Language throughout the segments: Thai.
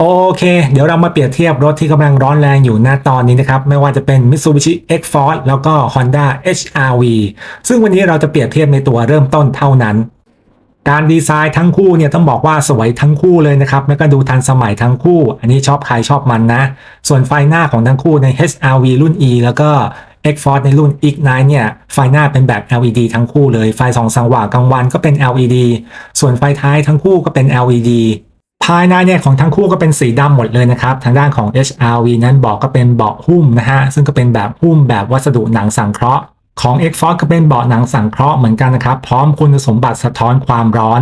โอเค เดี๋ยวเรามาเปรียบเทียบรถที่กำลังร้อนแรงอยู่ณตอนนี้นะครับ ไม่ว่าจะเป็น Mitsubishi X-Force แล้วก็ Honda HR-V ซึ่งวันนี้เราจะเปรียบเทียบในตัวเริ่มต้นเท่านั้น การดีไซน์ทั้งคู่เนี่ยต้องบอกว่าสวยทั้งคู่เลยนะครับแล้วก็ดูทันสมัยทั้งคู่ อันนี้ชอบใครชอบมันนะ ส่วนไฟหน้าของทั้งคู่ใน HR-V รุ่น E แล้วก็ X-Force ในรุ่น Ignite เนี่ย ไฟหน้าเป็นแบบ LED ทั้งคู่เลย ไฟสองสว่างกลางวันก็เป็น LED ส่วนไฟท้ายทั้งคู่ก็เป็น LED ภายในเนี่ยของทั้งคู่ก็เป็นสีดำหมดเลยนะครับ ทางด้านของ HRV นั้นเบอกก็เป็นเบาะหุ้มนะฮะ ซึ่งก็เป็นแบบหุ้มแบบวัสดุหนังสังเคราะห์ ของ x f o r c e ก็เป็นเบาะหนังสังเคราะห์เหมือนกันนะครับ พร้อมคุณสมบัติสะท้อนความร้อน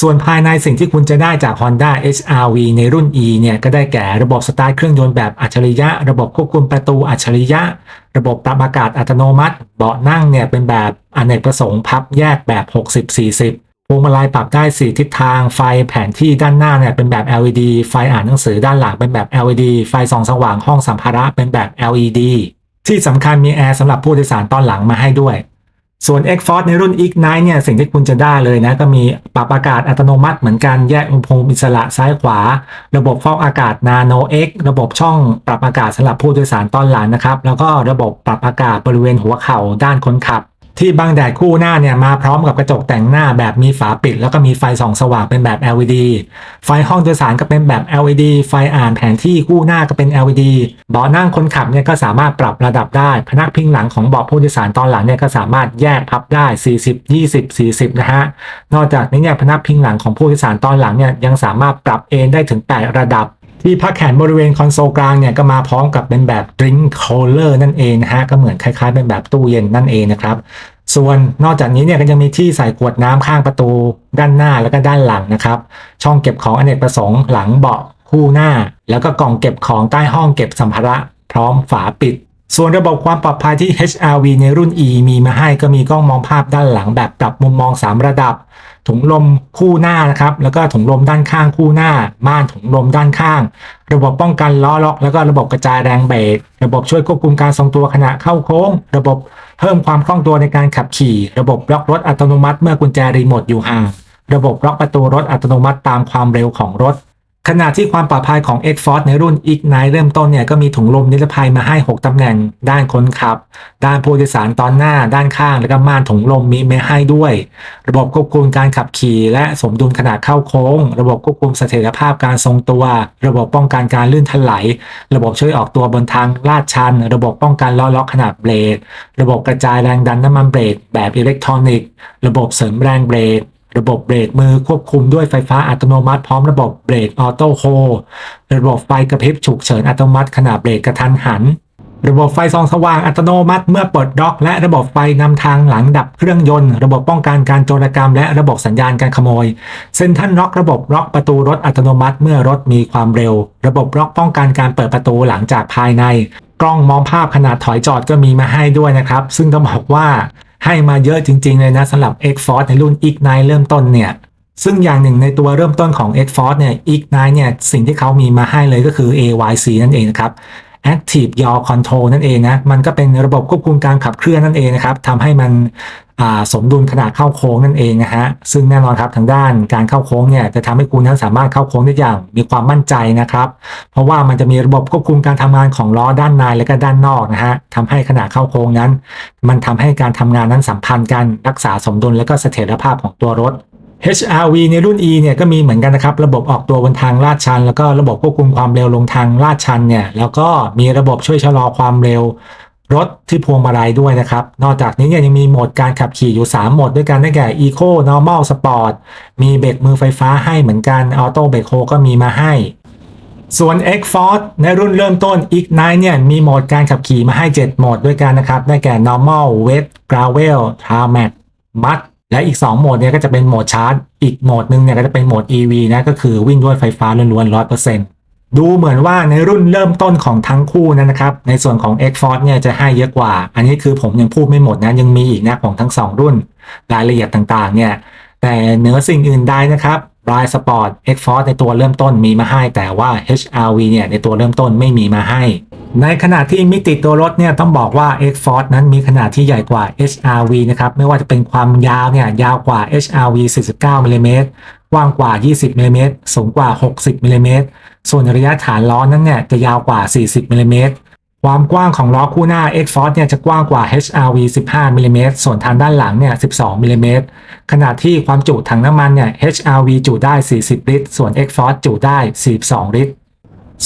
ส่วนภายในสิ่งที่คุณจะได้จาก Honda HRV ในรุ่น E เนี่ยก็ได้แก่ระบบสตาร์ทเครื่องยนต์แบบอัจฉริยะ ระบบควบคุมประตูอัจฉริยะ ระบบปรับอากาศอัตโนมัติ เบาะนั่งเนี่ยเป็นแบบอเนกประสงค์พับแยกแบบ 60-40 วงมาลัยปรับได้ 4 ทิศทาง ไฟแผนที่ด้านหน้าเนี่ยเป็นแบบ LED ไฟอ่านหนังสือด้านหลังเป็นแบบ LED ไฟส่องสว่างห้องสัมภาระเป็นแบบ LED ที่สำคัญมีแอร์สำหรับผู้โดยสารตอนหลังมาให้ด้วย ส่วน X-Force ในรุ่น Ignite เนี่ยสิ่งที่คุณจะได้เลยนะก็มีปรับอากาศอัตโนมัติเหมือนกันแยกอุณหภูมิอิสระซ้ายขวา ระบบฟอกอากาศ Nano X ระบบช่องปรับอากาศสำหรับผู้โดยสารตอนหลังนะครับแล้วก็ระบบปรับอากาศบริเวณหัวเข่าด้านคนขับ ที่บังแดดคู่หน้าเนี่ยมาพร้อมกับกระจกแต่งหน้าแบบมีฝาปิด แล้วก็มีไฟส่องสว่างเป็นแบบ LED ไฟห้องโดยสารก็เป็นแบบ LED ไฟอ่านแผนที่คู่หน้าก็เป็น LED เบาะนั่งคนขับเนี่ยก็สามารถปรับระดับได้ พนักพิงหลังของเบาะผู้โดยสารตอนหลังเนี่ยก็สามารถแยกพับได้ 40 20 40 นะฮะ นอกจากนี้เนี่ยพนักพิงหลังของผู้โดยสารตอนหลังเนี่ยยังสามารถปรับเอนได้ถึง 8 ระดับที่พักแขนบริเวณคอนโซลกลางเนี่ยก็มาพร้อมกับเป็นแบบ drink cooler นั่นเองนะฮะ ก็เหมือนคล้ายๆ เป็นแบบตู้เย็นนั่นเองนะครับ ส่วนนอกจากนี้เนี่ยก็ยังมีที่ใส่ขวดน้ำข้างประตูด้านหน้าแล้วก็ด้านหลังนะครับ ช่องเก็บของอเนกประสงค์หลังเบาะคู่หน้า แล้วก็กล่องเก็บของใต้ห้องเก็บสัมภาระพร้อมฝาปิด ส่วนระบบความปลอดภัยที่ HRV ในรุ่น E มีมาให้ก็มีกล้องมองภาพด้านหลังแบบปรับมุมมอง 3 ระดับ ถุงลมคู่หน้านะครับ แล้วก็ถุงลมด้านข้างคู่หน้า ม่านถุงลมด้านข้าง ระบบป้องกันล้อล็อก แล้วก็ระบบกระจายแรงเบรก ระบบช่วยควบคุมการทรงตัวขณะเข้าโค้ง ระบบ เพิ่มความคล่องตัวในการขับขี่ ระบบล็อกรถอัตโนมัติเมื่อกุญแจรีโมทอยู่ห่าง ระบบล็อกประตูรถอัตโนมัติตามความเร็วของรถ ขณะที่ความปลอดภัยของ X-Force ในรุ่น Ignite เริ่มต้นเนี่ยก็มีถุงลมนิรภัยมาให้ 6 ตำแหน่ง ด้านคนขับ ด้านผู้โดยสารตอนหน้า ด้านข้าง แล้วก็ม่านถุงลมมีมาให้ด้วย ระบบควบคุมการขับขี่ และสมดุลขณะเข้าโค้ง ระบบควบคุมเสถียรภาพการทรงตัว ระบบป้องกันการลื่นถลายระบบช่วยออกตัวบนทางลาดชัน ระบบป้องกันล้อล็อกขนาดเบรกระบบกระจายแรงดันน้ำมันเบรกแบบอิเล็กทรอนิกส์ ระบบเสริมแรงเบรก ระบบเบรกมือควบคุมด้วยไฟฟ้าอัตโนมัติ พร้อมระบบเบรกออโต้โฮระบบไฟกระพริบฉุกเฉินอัตโนมัติขณะเบรกกระทันหัน ระบบไฟส่องสว่างอัตโนมัติเมื่อเปลดล็อก และระบบไฟนำทางหลังดับเครื่องยนต์ ระบบป้องกันการโจรกรรม และระบบสัญญาณการขโมย เซ็นทรัลล็อกระบบล็อกประตูรถอัตโนมัติเมื่อรถมีความเร็ว ระบบล็อกป้องกันการเปิดประตูหลังจากภายใน กล้องมองภาพขนาดถอยจอดก็มีมาให้ด้วยนะครับ ซึ่งต้องบอกว่า ให้มาเยอะจริงๆเลยนะสำหรับ X-Force ในรุ่น Ignite เริ่มต้นเนี่ยซึ่งอย่างหนึ่งในตัวเริ่มต้นของ X-Force เนี่ย Ignite เนี่ยสิ่งที่เขามีมาให้เลยก็คือ AYC นั่นเองนะครับ Active Yaw Control นั่นเองนะ มันก็เป็นระบบควบคุมการขับเคลื่อนนั่นเองนะครับทำให้มันสมดุลขนาดเข้าโค้งนั่นเองนะฮะ ซึ่งแน่นอนครับทางด้านการเข้าโค้งเนี่ยจะทำให้คุณนั้นสามารถเข้าโค้งได้อย่างมีความมั่นใจนะครับ เพราะว่ามันจะมีระบบควบคุมการทำงานของล้อด้านในและก็ด้านนอกนะฮะทำให้ขนาดเข้าโค้งนั้น มันทำให้การทำงานนั้นสัมพันธ์กันรักษาสมดุลและก็เสถียรภาพของตัวรถ HRV ในรุ่น E เนี่ยก็มีเหมือนกันนะครับ ระบบออกตัวบนทางลาดชัน แล้วก็ระบบควบคุมความเร็วลงทางลาดชันเนี่ยแล้วก็มีระบบช่วยชะลอความเร็วรถที่พวงมาลัยด้วยนะครับ นอกจากนี้เนี่ยยังมีโหมดการขับขี่อยู่ 3 โหมดด้วยกันได้แก่ Eco Normal Sport มีเบรกมือไฟฟ้าให้เหมือนกัน Auto Brake Hold ก็มีมาให้ ส่วน X-Force ในรุ่นเริ่มต้น Ignite เนี่ยมีโหมดการขับขี่มาให้ 7 โหมดด้วยกันนะครับ ได้แก่ Normal Wet Gravel Tarmac Mud และอีก 2 โหมดเนี่ยก็จะเป็นโหมดชาร์จ อีกโหมดหนึ่งเนี่ยก็จะเป็นโหมด EV นะก็คือวิ่งด้วยไฟฟ้าล้วนๆ100%ดูเหมือนว่าในรุ่นเริ่มต้นของทั้งคู่นั้นนะครับ ในส่วนของ X-Force เนี่ยจะให้เยอะกว่า อันนี้คือผมยังพูดไม่หมดนะยังมีอีกนะของทั้ง 2 รุ่นรายละเอียดต่างๆเนี่ยแต่เหนือสิ่งอื่นใดนะครับ r i d e Sport X-Force ในตัวเริ่มต้นมีมาให้ แต่ว่า HRV เนี่ยในตัวเริ่มต้นไม่มีมาให้ ในขณะที่มิติตัวรถเนี่ยต้องบอกว่า X-Force นั้นมีขนาดที่ใหญ่กว่า HRV นะครับไม่ว่าจะเป็นความยาวเนี่ยยาวกว่า HRV 49มิลลิเมตรกว้างกว่า 20มิลลิเมตรสูงกว่า 60มิลลิเมตรส่วนระยะฐานล้อนั้นเนี่ยจะยาวกว่า 40มิลลิเมตรความกว้างของล้อคู่หน้า X Force เนี่ยจะกว้างกว่า HRV 15มิลลิเมตรส่วนทางด้านหลังเนี่ย 12มิลลิเมตรขณะที่ความจุถังน้ำมันเนี่ย HRV จุได้ 40 ลิตร ส่วน X Force จุได้ 42 ลิตร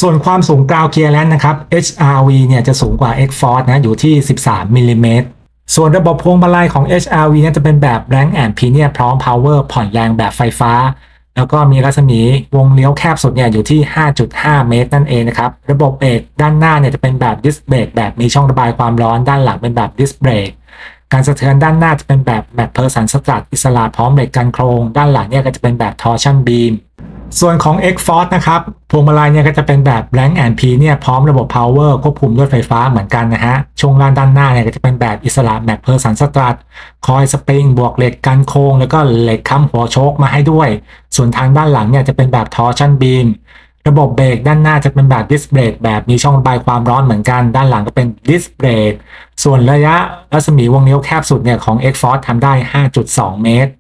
ส่วนความสูงกราวเคียร์แลนนะครับ HRV เนี่ยจะสูงกว่า X Force นะอยู่ที่ 13มิลลิเมตรส่วนระบบพวงมาลัยของ HRV เนี่ยจะเป็นแบบ Rank and Premium พร้อม Power ผ่อนแรงแบบไฟฟ้า แล้วก็มีรัศมีวงเลี้ยวแคบสุดเนี่ยอยู่ที่ 5.5 เมตรนั่นเองนะครับ ระบบเบรกด้านหน้าเนี่ยจะเป็นแบบดิสเบรกแบบมีช่องระบายความร้อนด้านหลังเป็นแบบดิสเบรกการสะเทือนด้านหน้าจะเป็นแบบแมตเพอร์สันสตรัทอิสระพร้อมเบรกกันโครง ด้านหลังเนี่ยก็จะเป็นแบบทอร์ชันบีม ส่วนของ X Force นะครับพวงมาลัยเนี่ยก็จะเป็นแบบ Rank and P เนี่ยพร้อมระบบ Power ควบคุมด้วยไฟฟ้าเหมือนกันนะฮะ ช่วงล่างด้านหน้าเนี่ยก็จะเป็นแบบอิสระแมปเพอร์สันสตรัทคอยสปริง บวกเหล็กกันโค้ง แล้วก็เหล็กค้ำหัวโชคมาให้ด้วย ส่วนทางด้านหลังเนี่ยจะเป็นแบบทอร์ชันบีมระบบเบรกด้านหน้าจะเป็นแบบดิสเบรกแบบมีช่องระบายความร้อนเหมือนกัน ด้านหลังก็เป็นดิสเบรกส่วนระยะรัศมีวงเลี้ยวแคบสุดเนี่ยของ X Force ทำได้ 5.2 เมตร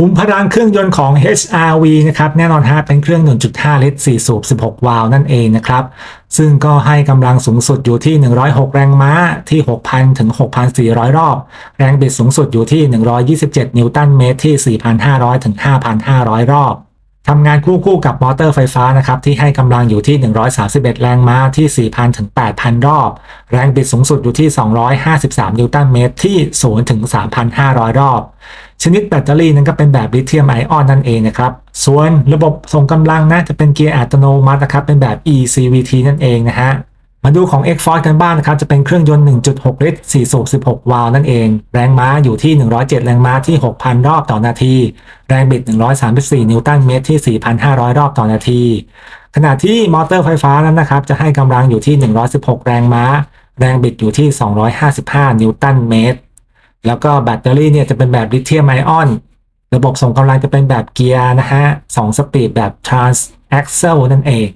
ขุมพลังเครื่องยนต์ของ HRV นะครับแน่นอนฮะเป็นเครื่อง 1.5 ลิตร 4 สูบ 16 วาล์วนั่นเองนะครับ ซึ่งก็ให้กำลังสูงสุดอยู่ที่ 106 แรงม้าที่ 6,000 ถึง 6,400 รอบ แรงบิดสูงสุดอยู่ที่ 127 นิวตันเมตรที่ 4,500 ถึง 5,500 รอบ ทำงานคู่คู่กับมอเตอร์ไฟฟ้านะครับที่ให้กำลังอยู่ที่ 131 แรงม้าที่ 4,000 ถึง 8,000 รอบ แรงบิดสูงสุดอยู่ที่ 253 นิวตันเมตรที่ 0 ถึง 3,500 รอบ ชนิดแบตเตอรี่นั้นก็เป็นแบบลิเธียมไอออนนั่นเองนะครับ ส่วนระบบส่งกำลังนะจะเป็นเกียร์อัตโนมัตินะครับเป็นแบบ eCVT นั่นเองนะฮะ มาดูของ X Force กันบ้างนะครับจะเป็นเครื่องยนต์ 1.6 ลิตร 4 สูบ 16 วาล์วนั่นเอง แรงม้าอยู่ที่ 107 แรงม้าที่ 6,000 รอบต่อนาที แรงบิด 134 นิวตันเมตรที่ 4,500 รอบต่อนาที ขณะที่มอเตอร์ไฟฟ้านั้นนะครับจะให้กำลังอยู่ที่ 116 แรงม้า แรงบิดอยู่ที่ 255 นิวตันเมตร แล้วก็แบตเตอรี่เนี่ยจะเป็นแบบลิเธียมไอออนระบบส่งกำลังจะเป็นแบบเกียร์นะฮะ 2 สปีดแบบ trans axle นั่นเอง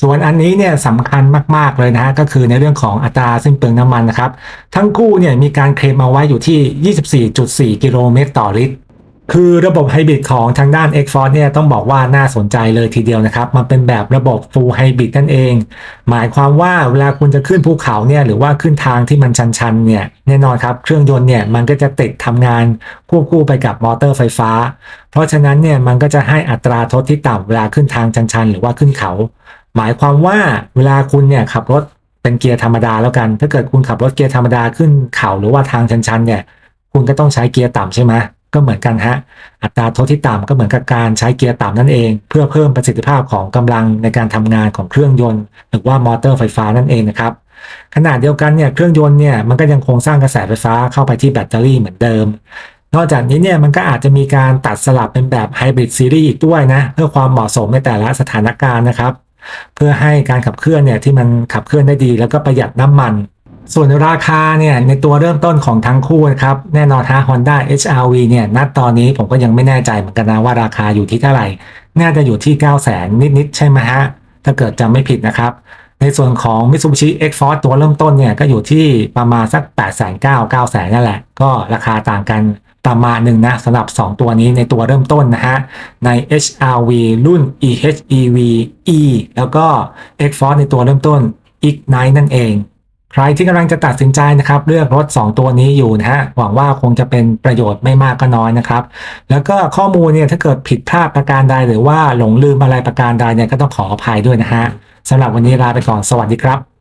ส่วนอันนี้เนี่ยสำคัญมาก ๆ เลยนะฮะก็คือในเรื่องของอัตราสิ้นเปลืองน้ำมันนะครับ ทั้งคู่เนี่ยมีการเคลมเอาไว้อยู่ที่ 24.4 กิโลเมตรต่อลิตร คือระบบไฮบริดของทางด้าน X Force เนี่ยต้องบอกว่าน่าสนใจเลยทีเดียวนะครับ มันเป็นแบบระบบ Full Hybrid นั่นเอง หมายความว่าเวลาคุณจะขึ้นภูเขาเนี่ยหรือว่าขึ้นทางที่มันชันๆเนี่ยแน่นอนครับเครื่องยนต์เนี่ยมันก็จะติดทำงานควบคู่ไปกับมอเตอร์ไฟฟ้า เพราะฉะนั้นเนี่ยมันก็จะให้อัตราทดที่ต่ำเวลาขึ้นทางชันๆ หรือว่าขึ้นเขา หมายความว่าเวลาคุณเนี่ยขับรถเป็นเกียร์ธรรมดาแล้วกัน ถ้าเกิดคุณขับรถเกียร์ธรรมดาขึ้นเขาหรือว่าทางชันๆเนี่ย คุณก็ต้องใช้เกียร์ต่ำใช่ไหมก็เหมือนกันฮะ อัตราทดที่ต่ำก็เหมือนกับการใช้เกียร์ต่ำนั่นเอง เพื่อเพิ่มประสิทธิภาพของกำลังในการทำงานของเครื่องยนต์ หรือว่ามอเตอร์ไฟฟ้านั่นเองนะครับขณะเดียวกันเนี่ยเครื่องยนต์เนี่ยมันก็ยังคงสร้างกระแสไฟฟ้าเข้าไปที่แบตเตอรี่เหมือนเดิม นอกจากนี้เนี่ยมันก็อาจจะมีการตัดสลับเป็นแบบไฮบริดซีรีส์อีกด้วยนะ เพื่อความเหมาะสมในแต่ละสถานการณ์นะครับ เพื่อให้การขับเคลื่อนเนี่ยที่มันขับเคลื่อนได้ดี แล้วก็ประหยัดน้ำมัน ส่วนราคาเนี่ยในตัวเริ่มต้นของทั้งคู่นะครับแน่นอนฮะ Honda HRV เนี่ยณตอนนี้ผมก็ยังไม่แน่ใจเหมือนกันนะว่าราคาอยู่ที่เท่าไหร่ น่าจะอยู่ที่ 9 0 0 0 0 นิดๆใช่ไหมฮะถ้าเกิดจำไม่ผิดนะครับในส่วนของ Mitsubishi X-Force ตัวเริ่มต้นเนี่ยก็อยู่ที่ประมาณสัก 8 9 0 0 0 9 0 0 0นั่นแหละ ก็ราคาต่างกัน ประมาณหนึ่งนะสำหรับ 2 ตัวนี้ในตัวเริ่มต้นนะฮะ ใน HRV รุ่น EHEV E แล้วก็ X-Force ในตัวเริ่มต้น Ignite นั่นเอง ใครที่กำลังจะตัดสินใจนะครับ เลือกรถ 2 ตัวนี้อยู่นะฮะ หวังว่าคงจะเป็นประโยชน์ไม่มากก็น้อยนะครับ แล้วก็ข้อมูลเนี่ยถ้าเกิดผิดพลาดประการใดหรือว่าหลงลืมอะไรประการใดเนี่ยก็ต้องขออภัยด้วยนะฮะสำหรับวันนี้ลาไปก่อนสวัสดีครับ